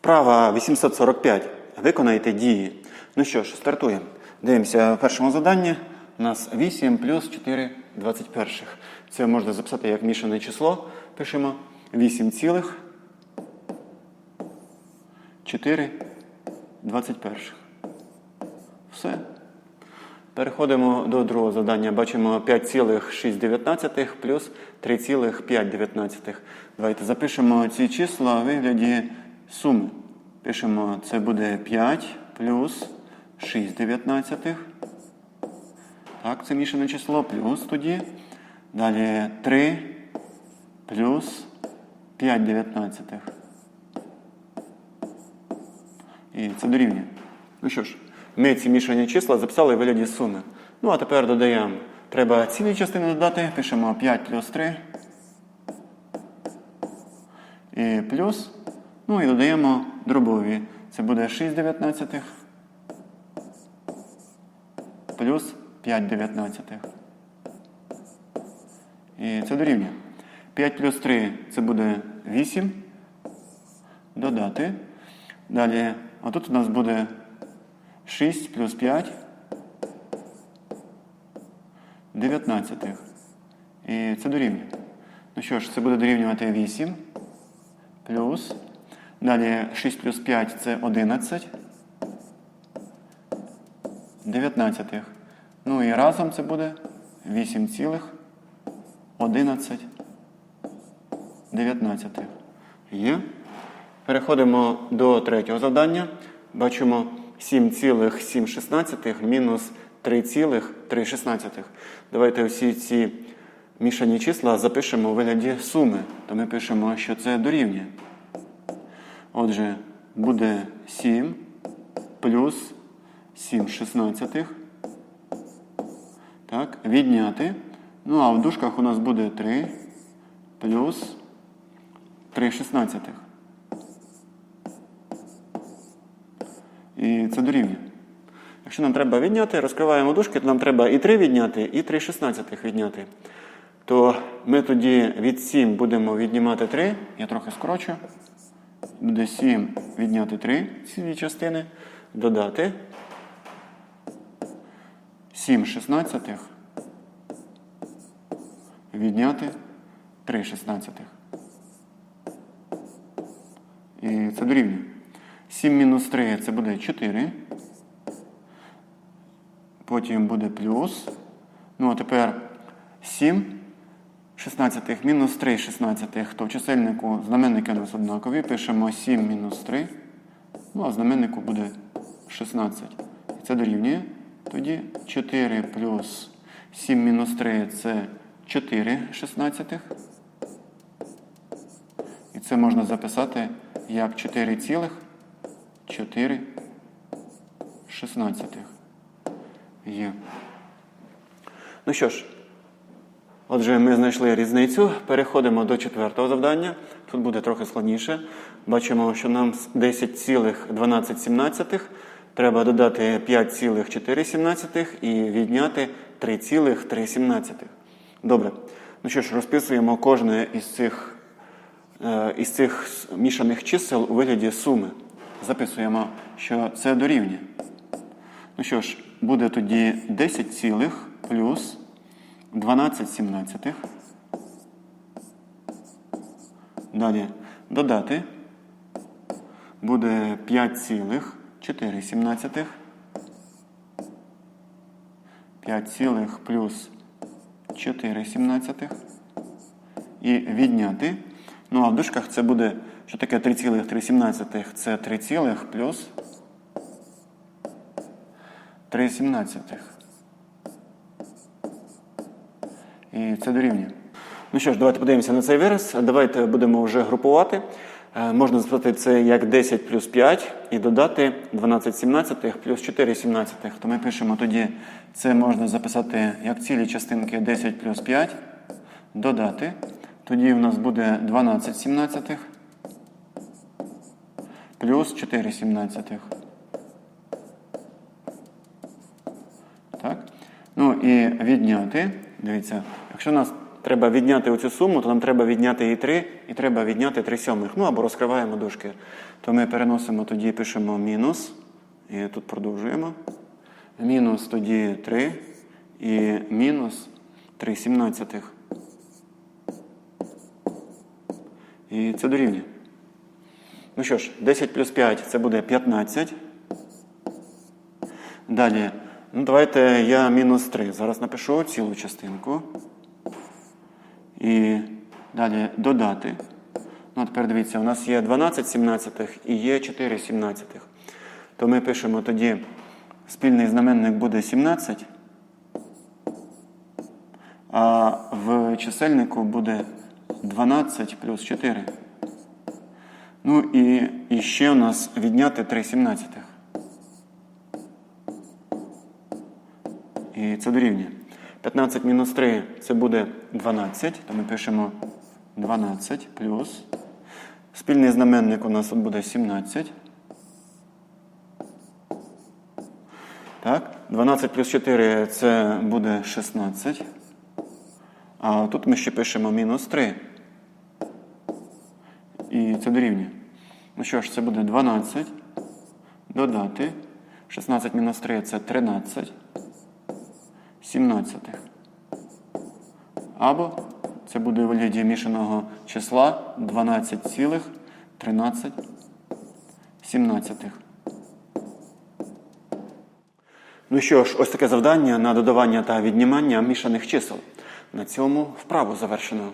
Вправа 845. Виконайте дії. Ну що ж, стартуємо. Дивимося в першому заданні. У нас 8 плюс 4 21. Це можна записати як мішане число. Пишемо 8 цілих 4 21. Все. Переходимо до другого завдання. Бачимо 5,6 плюс 3,5. Давайте запишемо ці числа у вигляді суми. Пишемо, це буде 5 плюс 6 дев'ятнадцятих. Так, це мішане число, плюс тоді. Далі 3 плюс 5 дев'ятнадцятих. І це дорівнює. Ну що ж, ми ці мішані числа записали в вигляді суми. Ну, а тепер додаємо. Треба цілі частини додати. Пишемо 5 плюс 3. І плюс. Ну і додаємо дробові. Це буде 6 дев'ятнадцятих. Плюс 5 дев'ятнадцятих. І це дорівнює. 5 плюс 3 це буде 8. Додати. Далі, а тут у нас буде 6 плюс 5. 19. І це дорівнює. Ну що ж, це буде дорівнювати 8. Плюс. Далі 6 плюс 5 це 11. 19. Ну і разом це буде 8 цілих 11 19. Є. Переходимо до третього завдання. Бачимо 7,7 мінус 3,3. Давайте всі ці мішані числа запишемо у вигляді суми. То ми пишемо, що це дорівнює. Отже, буде 7 плюс 7 шістнадцятих. Так, відняти. Ну, а в дужках у нас буде 3 плюс 3 шістнадцятих. І це дорівнює. Якщо нам треба відняти, розкриваємо дужки, то нам треба і 3 відняти, і 3 шістнадцятих відняти. То ми тоді від 7 будемо віднімати 3. Я трохи скорочу. Буде 7 відняти 3 ці частини. Додати 7 шістнадцятих. Відняти 3 шістнадцятих. І це дорівнює. 7 мінус 3 це буде 4. Потім буде плюс. Ну, а тепер 7 16 мінус 3 16. То в чисельнику знаменники у нас однакові. Пишемо 7 мінус 3. Ну, а знаменнику буде 16. І це дорівнює. Тоді 4 плюс 7 мінус 3 це 4 16. І це можна записати як 4 цілих 4 16. Є. Ну що ж, отже, ми знайшли різницю. Переходимо до четвертого завдання. Тут буде трохи складніше. Бачимо, що нам з 10,12 треба додати 5,4 і відняти 3,3. Добре. Ну що ж, розписуємо кожне із цих, е, із цих мішаних чисел у вигляді суми. Записуємо, що це дорівнює. Ну що ж, буде тоді 10 цілих плюс 12 сімнадцятих. Далі додати. Буде 5 цілих 4 сімнадцятих. 5 цілих плюс 4 сімнадцятих. І відняти. Ну, а в дужках це буде, що таке 3,3? Це 3 цілих плюс 3 сімнадцятих. І це дорівнює. Ну що ж, давайте подивимося на цей вираз. Давайте будемо вже групувати. Е, Можна записати це як 10 плюс 5 і додати 12 сімнадцятих плюс 4 сімнадцятих. То ми пишемо тоді, це можна записати як цілі частинки 10 плюс 5. Додати. Тоді в нас буде 12 сімнадцятих плюс 4 сімнадцятих. Так? Ну і відняти. Дивіться, якщо нас треба відняти оцю суму, то нам треба відняти і 3, і треба відняти 3 сьомих. Ну або розкриваємо дужки. То ми переносимо тоді, пишемо мінус. І тут продовжуємо. Мінус тоді 3 і мінус 3 сімнадцятих. І це дорівнює. Ну що ж, 10 плюс 5 це буде 15. Далі, ну давайте я мінус 3. Зараз напишу цілу частинку. І далі додати. Ну, тепер дивіться, у нас є 12 сімнадцятих і є 4 сімнадцятих. То ми пишемо тоді спільний знаменник буде 17, а в чисельнику буде 12 плюс 4. Ну і, і ще у нас відняти 3 сімнадцятих. І це дорівнює. 15 мінус 3 це буде 12, то ми пишемо 12 плюс. Спільний знаменник у нас буде 17. Так, 12 плюс 4 це буде 16. А тут ми ще пишемо мінус 3. І це дорівнює. Ну що ж, це буде 12. Додати. 16 мінус 3 це 13. 17. Або це буде у мішаного числа 12,13 17. Ну що ж, ось таке завдання на додавання та віднімання мішаних чисел. На цьому вправу завершено.